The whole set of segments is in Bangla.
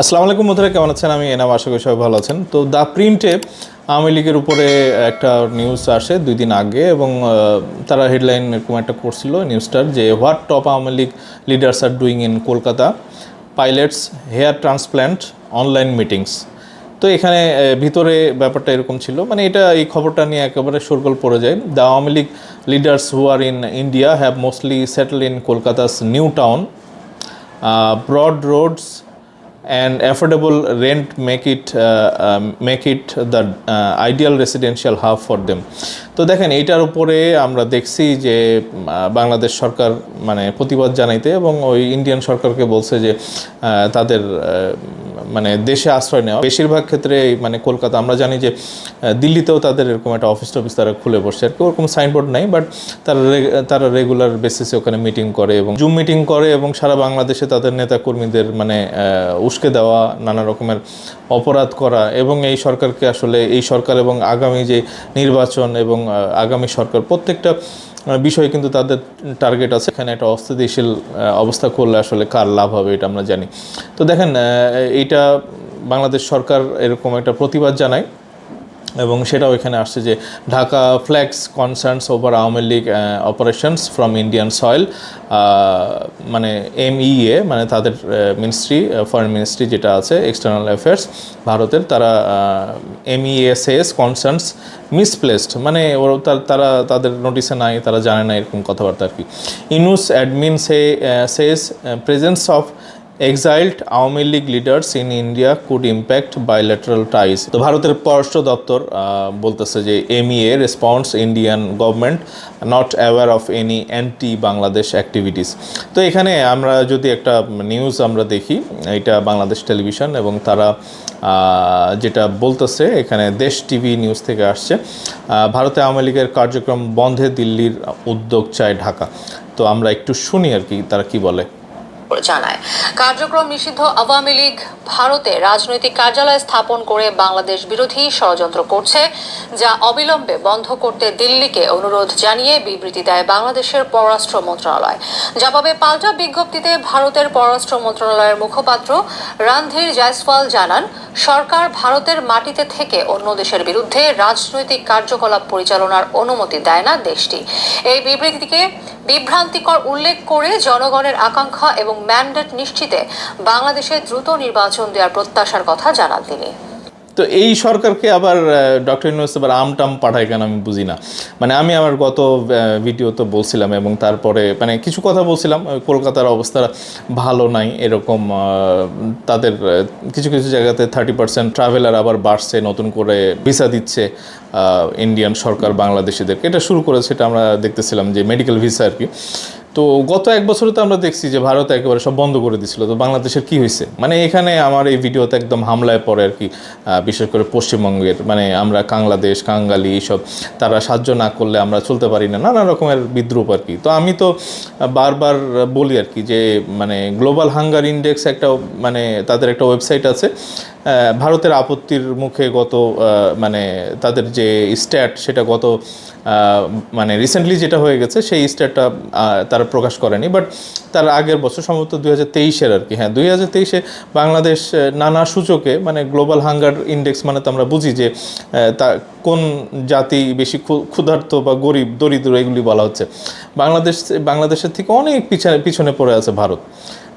আসসালামু আলাইকুম বন্ধুরা, কেমন আছেন? আমি এনাম, আশা করি সবাই ভালো আছেন। তো দ্য প্রিন্টে আওয়ামী লীগের উপরে একটা নিউজ আসে দুই দিন আগে এবং তারা হেডলাইন এরকম একটা করছিল নিউজটার যে what top Awami League leaders are doing in Kolkata pilots hair transplant online meetings তো এখানে ভিতরে ব্যাপারটা এরকম ছিল। মানে এটা এই খবরটা নিয়ে একেবারে সরগোল পড়ে যায়। The Awami League leaders who are in India have mostly settle in Kolkata's new town broad roads and affordable rent make it uh, um, make it the uh, ideal residential hub for them তো দেখেন এইটার উপরে আমরা দেখছি যে বাংলাদেশ সরকার মানে প্রতিবাদ জানাইতে এবং ওই ইন্ডিয়ান সরকারকে বলছে যে তাদের মানে দেশে আশ্রয় নেওয়া। বেশিরভাগ ক্ষেত্রে মানে কলকাতা, আমরা জানি যে দিল্লিতেও তাদের এরকম একটা অফিস টফিস তারা খুলে বসছে। আর কি, ওরকম সাইনবোর্ড নাই বাট তারা তারা রেগুলার বেসিসে ওখানে মিটিং করে এবং জুম মিটিং করে এবং সারা বাংলাদেশে তাদের নেতা কর্মীদের মানে উস্কে দেওয়া, নানা রকমের অপরাধ করা এবং এই সরকারকে আসলে, এই সরকার এবং আগামী যে নির্বাচন এবং আগামী সরকার, প্রত্যেকটা বিষয়ে কিন্তু তাদের টার্গেট আছে। এখানে একটা অস্থিতিশীল অবস্থা করলে আসলে কার লাভ হবে এটা আমরা জানি। তো দেখেন এইটা বাংলাদেশ সরকার এরকম একটা প্রতিবাদ জানায়। এবং সেটাও এখানে আসছে যে Dhaka flags concerns over Awami League operations from Indian soil মানে এমইএ মানে তাদের মিনিস্ট্রি ফরেন মিনিস্ট্রি যেটা আছে এক্সটার্নাল অ্যাফেয়ার্স ভারতের, তারা E MEA says concerns misplaced মানে ওর তারা তাদের নোটিসে নাই, তারা জানে না এরকম কথাবার্তা আর কি। Yunus admin say says presence of exiled Awami League leaders in India could impact bilateral ties তো ভারতের পররাষ্ট্র দপ্তর বলতেছে যে MEA response Indian government not aware of any anti Bangladesh activities তো এখানে আমরা যদি একটা নিউজ আমরা দেখি, এটা বাংলাদেশ টেলিভিশন এবং তারা যেটা বলতেছে, এখানে দেশ টিভি নিউজ থেকে আসছে ভারতে আওয়ামী লীগের কার্যক্রম বন্ধে দিল্লির উদ্যোগ চায় ঢাকা। তো আমরা একটু শুনি আর কি, তারা কি বলে। জানায়। কার্যক্রম নিষিদ্ধ আওয়ামী লীগ ভারতে রাজনৈতিক কার্যালয় স্থাপন করে বাংলাদেশ বিরোধী ষড়যন্ত্র করছে, যা অবিলম্বে বন্ধ করতে দিল্লিকে অনুরোধ জানিয়ে বিবৃতি দেয় বাংলাদেশের পররাষ্ট্র মন্ত্রণালয়। জবাবে পাল্টা বিজ্ঞপ্তিতে ভারতের পররাষ্ট্র মন্ত্রণালয়ের মুখপাত্র রণধীর জয়সওয়াল জানান সরকার ভারতের মাটিতে থেকে অন্য দেশের বিরুদ্ধে রাজনৈতিক কার্যকলাপ পরিচালনার অনুমতি দেয় না দেশটি। এই বিবৃতিকে বিভ্রান্তিকর উল্লেখ করে জনগণের আকাঙ্ক্ষা এবং ম্যান্ডেট নিশ্চিতে বাংলাদেশে দ্রুত নির্বাচন দেওয়ার প্রত্যাশার কথা জানান তিনি। তো এই সরকারকে আবার ডক্টর ইউনুস আবার আম টাম পাঠায় কেন আমি বুঝি না। মানে আমি আমার গত ভিডিও তো বলছিলাম এবং তারপরে মানে কিছু কথা বলছিলাম কলকাতার অবস্থা ভালো নাই এরকম তাদের কিছু কিছু জায়গাতে থার্টি পার্সেন্ট ট্রাভেলার আবার বাড়ছে, নতুন করে ভিসা দিচ্ছে ইন্ডিয়ান সরকার বাংলাদেশিদেরকে। এটা শুরু করেছে, এটা আমরা দেখতেছিলাম যে মেডিকেল ভিসা আর কি। তো গত এক বছরে তো আমরা দেখছি যে ভারত একেবারে সব বন্ধ করে দিছিল। তো বাংলাদেশের কি হয়েছে? মানে এখানে আমার এই ভিডিওতে একদম হামলায় পড়ে আর কি বিশেষ করে পশ্চিমবঙ্গের মানে আমরা কাংলাদেশ, কাঙ্গালি এইসব, তারা সাহায্য না করলে আমরা চলতে পারি না, নানা রকমের বিদ্রুপ আর কি। তো আমি তো বারবার বলি আর কি যে মানে গ্লোবাল হাঙ্গার ইন্ডেক্স একটা মানে তাদের একটা ওয়েবসাইট আছে ভারতের আপত্তির মুখে গত মানে তাদের যে স্ট্যাট সেটা গত মানে রিসেন্টলি যেটা হয়ে গেছে, সেই স্ট্যাটটা তারা প্রকাশ করেনি বাট তার আগের বছর, সম্ভবত দুই হাজার তেইশের আর কি হ্যাঁ দুই হাজার তেইশে বাংলাদেশ নানা সূচকে মানে গ্লোবাল হাঙ্গার ইন্ডেক্স মানে তো আমরা বুঝি যে তা কোন জাতি বেশি ক্ষু- ক্ষুধার্ত বা গরিব, দরিদ্র, এগুলি বলা হচ্ছে। বাংলাদেশ, বাংলাদেশের থেকে অনেক পিছনে পিছনে পড়ে আছে ভারত।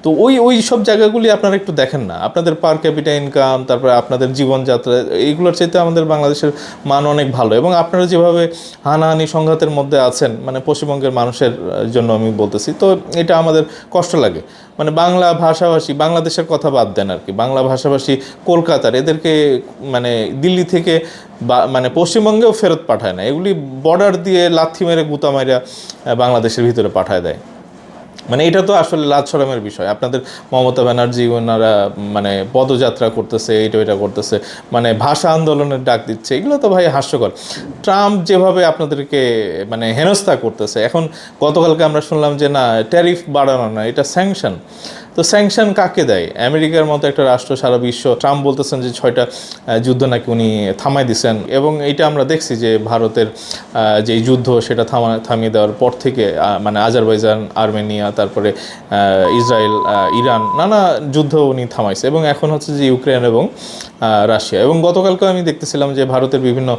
তো ওই ওই সব জায়গাগুলি আপনারা একটু দেখেন না। আপনাদের পার ক্যাপিটা ইনকাম তারপরে আপনাদের জীবনযাত্রা, এইগুলোর চাইতে আমাদের বাংলাদেশের মান অনেক ভালো। এবং আপনারা যেভাবে হানাহানি সংঘাতের মধ্যে আছেন মানে পশ্চিমবঙ্গের মানুষের জন্য আমি বলতেছি, তো এটা আমাদের কষ্ট লাগে। মানে বাংলা ভাষাভাষী, বাংলাদেশের কথা বাদ দেন আর কি। বাংলা ভাষাভাষী কলকাতার, এদেরকে মানে দিল্লি থেকে মানে পশ্চিমবঙ্গেও ফেরত পাঠায় না। এগুলি বর্ডার দিয়ে লাথি মেরে, গুতা মাইরা বাংলাদেশের ভিতরে পাঠায় দেয়। মানে এটা তো আসলে লাজ শরমের বিষয়। আপনাদের মমতা ব্যানার্জি ওনারা মানে পদযাত্রা করতেছে, এইটা এটা করতেছে মানে ভাষা আন্দোলনের ডাক দিচ্ছে, এগুলো তো ভাই হাস্যকর। ট্রাম্প যেভাবে আপনাদেরকে মানে হেনস্থা করতেছে, এখন গতকালকে আমরা শুনলাম যে না, ট্যারিফ বাড়ানো না এটা স্যাংশন। তো স্যাংশন কাকে দেয়? আমেরিকার মতো একটা রাষ্ট্র সারা বিশ্ব, ট্রাম্প বলতেছেন যে ছয়টা যুদ্ধ নাকি উনি থামাই দিছেন। এবং এইটা আমরা দেখছি যে ভারতের যে যুদ্ধ সেটা থামা, থামিয়ে দেওয়ার পর থেকে মানে আজারবাইজান, আর্মেনিয়া, তারপরে ইসরায়েল ইরান, নানা যুদ্ধ উনি থামাইছে। এবং এখন হচ্ছে যে ইউক্রেন এবং রাশিয়া। এবং গতকালকে আমি দেখতেছিলাম যে ভারতের বিভিন্ন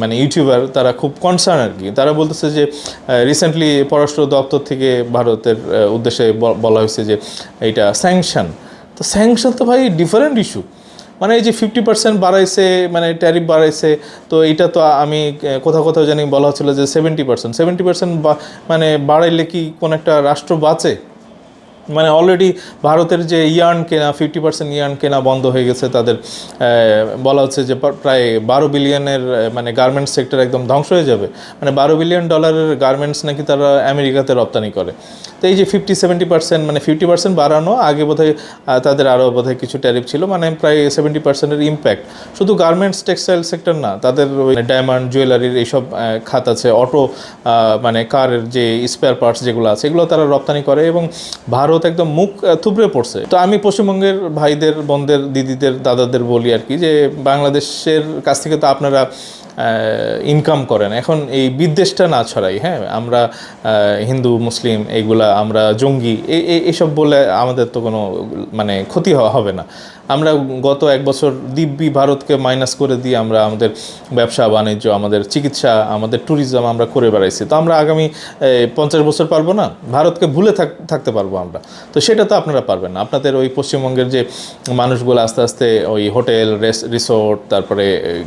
মানে ইউটিউবার তারা খুব কনসার্ন আর কি। তারা বলতেছে যে রিসেন্টলি পররাষ্ট্র দপ্তর থেকে ভারতের উদ্দেশ্যে বলা হয়েছে যে এইটা স্যাংশন তো স্যাংশন তো ভাই ডিফারেন্ট ইস্যু মানে এই যে ফিফটি পার্সেন্ট বাড়াইছে মানে ট্যারিফ বাড়াইছে, তো এটা তো আমি কোথাও কোথাও জানি বলা হচ্ছিল যে সেভেন্টি পার্সেন্ট সেভেন্টি পার্সেন্ট মানে বাড়াইলে কি কোনো একটা রাষ্ট্র বাঁচে? মানে অলরেডি ভারতের যে ইয়ার্ন কেনা ফিফটি পার্সেন্ট ইয়ার্ন কেনা বন্ধ হয়ে গেছে তাদের বলা হচ্ছে যে প্রায় বারো বিলিয়নের মানে গার্মেন্টস সেক্টর একদম ধ্বংস হয়ে যাবে। মানে বারো বিলিয়ন ডলারের গার্মেন্টস নাকি তারা আমেরিকাতে রপ্তানি করে। তো এই যে ফিফটি সেভেন্টি পার্সেন্ট মানে ফিফটি পার্সেন্ট বাড়ানো, আগে বোধহয় তাদের আরও বোধহয় কিছু ট্যারিফ ছিল মানে প্রায় সেভেন্টি পার্সেন্টের ইম্প্যাক্ট শুধু গার্মেন্টস টেক্সটাইল সেক্টর না, তাদের ডায়মন্ড জুয়েলারির এইসব খাত আছে অটো মানে কারের যে স্পেয়ার পার্টস যেগুলো আছে, এগুলো তারা রপ্তানি করে এবং ভারত একদম মুখ থুবড়ে পড়ছে। তো আমি পশ্চিমবঙ্গের ভাইদের, বোনদের, দিদিদের, দাদাদের বলি আর কি যে, বাংলাদেশের কাছ থেকে তো আপনারা ইনকাম করেন। এখন এই বিদ্বেষটা না ছড়াই হ্যাঁ? আমরা হিন্দু, মুসলিম, এইগুলা আমরা জঙ্গি এইসব বলে আমাদের তো কোনো মানে ক্ষতি হবে না। আমরা গত এক বছর দিব্যি ভারতকে মাইনাস করে দিয়ে আমরা আমাদের ব্যবসা, বাণিজ্য, আমাদের চিকিৎসা, আমাদের ট্যুরিজম আমরা করে বেড়াইছি। তো আমরা আগামী পঞ্চাশ বছর পারব না? ভারতকে ভুলে থাক, থাকতে পারব আমরা। তো সেটা তো আপনারা পারবেন না। আপনাদের ওই পশ্চিমবঙ্গের যে মানুষগুলো আস্তে আস্তে ওই হোটেল রিসোর্ট, তারপরে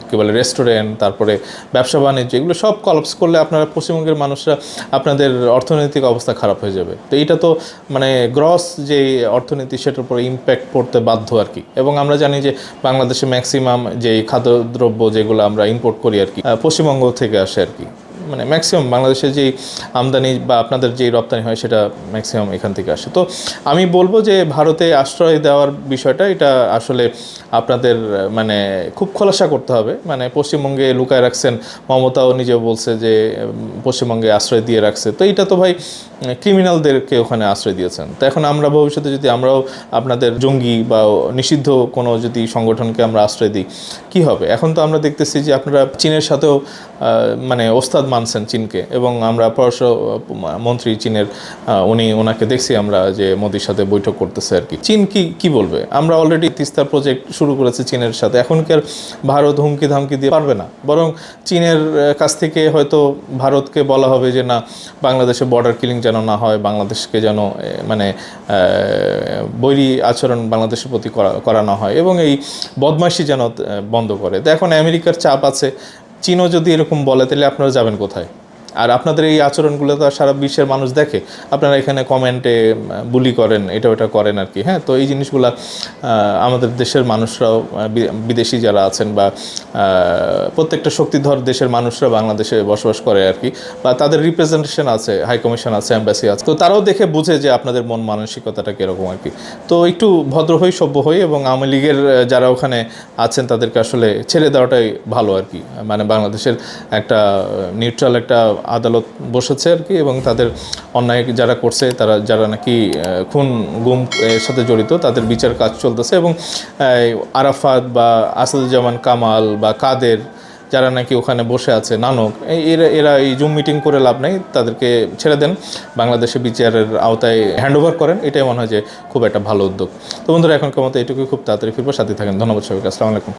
কী বলে, রেস্টুরেন্ট, তারপরে ব্যবসা, বাণিজ্য, এগুলো সব কলাপস করলে আপনারা পশ্চিমবঙ্গের মানুষরা আপনাদের অর্থনৈতিক অবস্থা খারাপ হয়ে যাবে। তো এইটা তো মানে গ্রস যে অর্থনীতি, সেটার উপর ইম্প্যাক্ট পড়তে বাধ্য আর কি। এবং আমরা জানি যে বাংলাদেশে ম্যাক্সিমাম যে খাদ্যদ্রব্য যেগুলো আমরা ইম্পোর্ট করি আর কি পশ্চিমবঙ্গ থেকে আসে আর কি। মানে ম্যাক্সিমাম বাংলাদেশে যেই আমদানি বা আপনাদের যেই রপ্তানি হয় সেটা ম্যাক্সিমাম এখান থেকে আসে। তো আমি বলব যে ভারতে আশ্রয় দেওয়ার বিষয়টা, এটা আসলে আপনাদের মানে খুব খোলাসা করতে হবে। মানে পশ্চিমবঙ্গে লুকায় রাখছেন, মমতাও নিজেও বলছে যে পশ্চিমবঙ্গে আশ্রয় দিয়ে রাখছে। তো এটা তো ভাই ক্রিমিনালদেরকে ওখানে আশ্রয় দিয়েছেন। তো এখন আমরা ভবিষ্যতে যদি আমরাও আপনাদের জঙ্গি বা নিষিদ্ধ কোনো যদি সংগঠনকে আমরা আশ্রয় দিই, কী হবে? এখন তো আমরা দেখতেছি যে আপনারা চীনের সাথেও মানে ওস্তাদ মানছেন চীনকে এবং আমরা পররাষ্ট্র মন্ত্রী চীনের উনি ওনাকে দেখছি আমরা যে মোদির সাথে বৈঠক করতেছে আর কি। চীন কি কি বলবে? আমরা অলরেডি তিস্তা প্রজেক্ট শুরু করেছি চীনের সাথে। এখনকার ভারত হুমকি ধামকি দিয়ে পারবে না? বরং চীনের কাছ থেকে হয়তো ভারতকে বলা হবে যে না, বাংলাদেশে বর্ডার কিলিং যেন না হয়, বাংলাদেশকে যেন মানে বৈরী আচরণ বাংলাদেশের প্রতি করা করা না হয় এবং এই বদমাইশি যেন বন্ধ করে। তো এখন আমেরিকার চাপ আছে চীনও যদি এরকম বলে তাহলে আপনারা যাবেন কোথায়? আর আপনাদের এই আচরণগুলো তো সারা বিশ্বের মানুষ দেখে। আপনারা এখানে কমেন্টে বুলি করেন, এটা ওটা করেন আর কি হ্যাঁ? তো এই জিনিসগুলো আমাদের দেশের মানুষরাও বিদেশি যারা আছেন বা প্রত্যেকটা শক্তিধর দেশের মানুষরা বাংলাদেশে বসবাস করে আর কি, বা তাদের রিপ্রেজেন্টেশন আছে হাই কমিশন আছে অ্যাম্বাসি আছে। তো তারাও দেখে বুঝে যে আপনাদের মন মানসিকতাটা কীরকম আর কি। তো একটু ভদ্র হই, সভ্য হই এবং আওয়ামী লীগের যারা ওখানে আছেন তাদেরকে আসলে ছেড়ে দেওয়াটাই ভালো আর কি। মানে বাংলাদেশের একটা নিউট্রাল একটা আদালত বসেছে আর কি এবং তাদের অন্যায় যারা করছে, তারা, যারা নাকি খুন, গুম এর সাথে জড়িত, তাদের বিচার কাজ চলতেছে এবং আরাফাত বা আসাদুজ্জামান কামাল বা কাদের যারা নাকি ওখানে বসে আছে, নানক এরা এরা এই জুম মিটিং করে লাভ নেই, তাদেরকে ছেড়ে দেন। বাংলাদেশে বিচারের আওতায় হ্যান্ড ওভার করেন, এটাই মনে হয় যে খুব একটা ভালো উদ্যোগ। তো বন্ধুরা, এখনকার মতো এটুকুই, খুব তাড়াতাড়ি ফিরবো সাথে থাকেন। ধন্যবাদ সবাইকে, আসসালামু আলাইকুম।